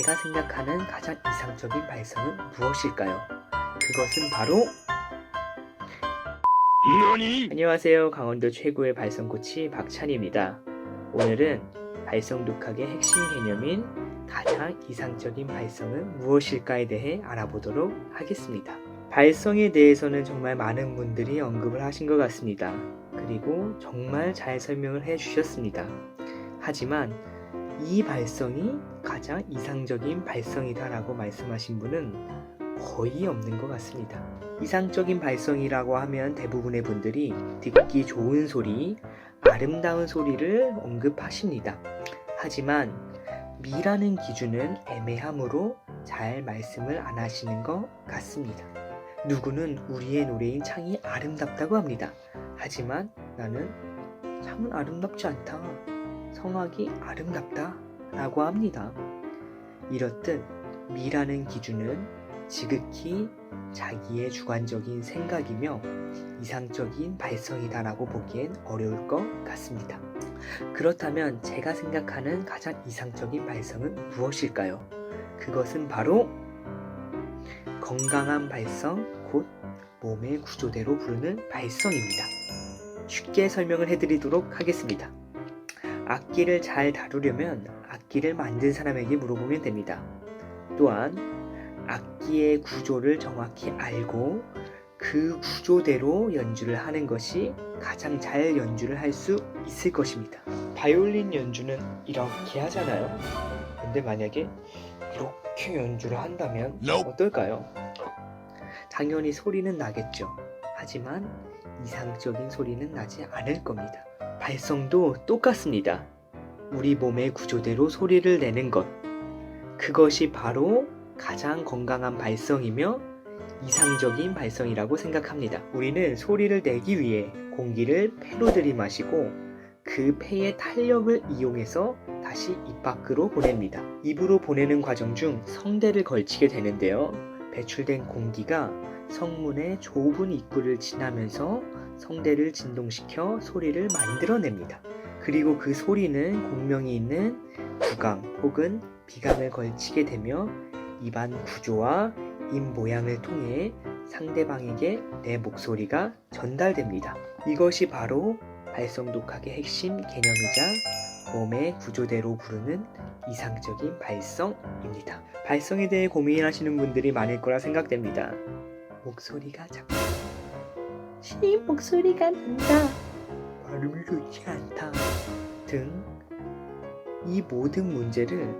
제가 생각하는 가장 이상적인 발성은 무엇일까요? 그것은 바로 안녕하세요. 강원도 최고의 발성 코치 박찬입니다. 오늘은 발성 독학의 핵심 개념인 가장 이상적인 발성은 무엇일까에 대해 알아보도록 하겠습니다. 발성에 대해서는 정말 많은 분들이 언급을 하신 것 같습니다. 그리고 정말 잘 설명을 해 주셨습니다. 하지만 이 발성이 가장 이상적인 발성이다라고 말씀하신 분은 거의 없는 것 같습니다. 이상적인 발성이라고 하면 대부분의 분들이 듣기 좋은 소리, 아름다운 소리를 언급하십니다. 하지만 미라는 기준은 애매함으로 잘 말씀을 안 하시는 것 같습니다. 누구는 우리의 노래인 창이 아름답다고 합니다. 하지만 나는 창은 아름답지 않다. 성악이 아름답다. 라고 합니다. 이렇듯 미라는 기준은 지극히 자기의 주관적인 생각이며 이상적인 발성이다라고 보기엔 어려울 것 같습니다. 그렇다면 제가 생각하는 가장 이상적인 발성은 무엇일까요? 그것은 바로 건강한 발성, 곧 몸의 구조대로 부르는 발성입니다. 쉽게 설명을 해드리도록 하겠습니다. 악기를 잘 다루려면 악기를 만든 사람에게 물어보면 됩니다. 또한 악기의 구조를 정확히 알고 그 구조대로 연주를 하는 것이 가장 잘 연주를 할 수 있을 것입니다. 바이올린 연주는 이렇게 하잖아요. 근데 만약에 이렇게 연주를 한다면 어떨까요? 당연히 소리는 나겠죠. 하지만 이상적인 소리는 나지 않을 겁니다. 발성도 똑같습니다. 우리 몸의 구조대로 소리를 내는 것. 그것이 바로 가장 건강한 발성이며 이상적인 발성이라고 생각합니다. 우리는 소리를 내기 위해 공기를 폐로 들이마시고 그 폐의 탄력을 이용해서 다시 입 밖으로 보냅니다. 입으로 보내는 과정 중 성대를 걸치게 되는데요. 배출된 공기가 성문의 좁은 입구를 지나면서 성대를 진동시켜 소리를 만들어냅니다. 그리고 그 소리는 공명이 있는 구강 혹은 비강을 걸치게 되며 입안 구조와 입 모양을 통해 상대방에게 내 목소리가 전달됩니다. 이것이 바로 발성 독학의 핵심 개념이자 몸의 구조대로 부르는 이상적인 발성입니다. 발성에 대해 고민하시는 분들이 많을 거라 생각됩니다. 목소리가 작다. 신인 목소리가 난다. 발음이 좋지 않다. 등 이 모든 문제를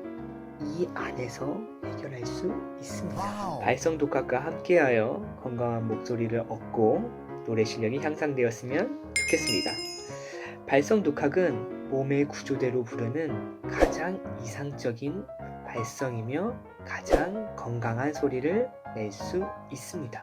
이 안에서 해결할 수 있습니다. 발성 독학과 함께하여 건강한 목소리를 얻고 노래 실력이 향상되었으면 좋겠습니다. 발성 독학은 몸의 구조대로 부르는 가장 이상적인 발성이며 가장 건강한 소리를 낼 수 있습니다.